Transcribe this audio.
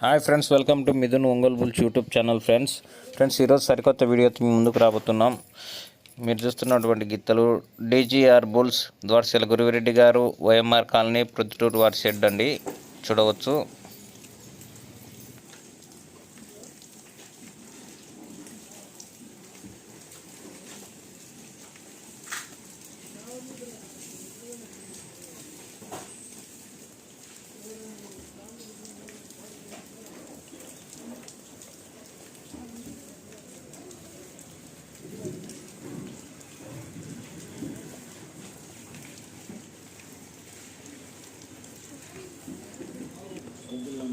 Hi friends welcome to Mithun Ongole Bulls YouTube channel friends friends ఈరోజు సరికొత్త వీడియోతో మీ ముందుకు రాబోతున్నాం. మీరు చూస్తున్నటువంటి గిత్తలు డీజీఆర్ బుల్స్ ద్వారశల గురువిరెడ్డి గారు వైఎంఆర్ కాలనీ ప్రొద్దుటూరు వారి షెడ్ అండి. చూడవచ్చు. cumplen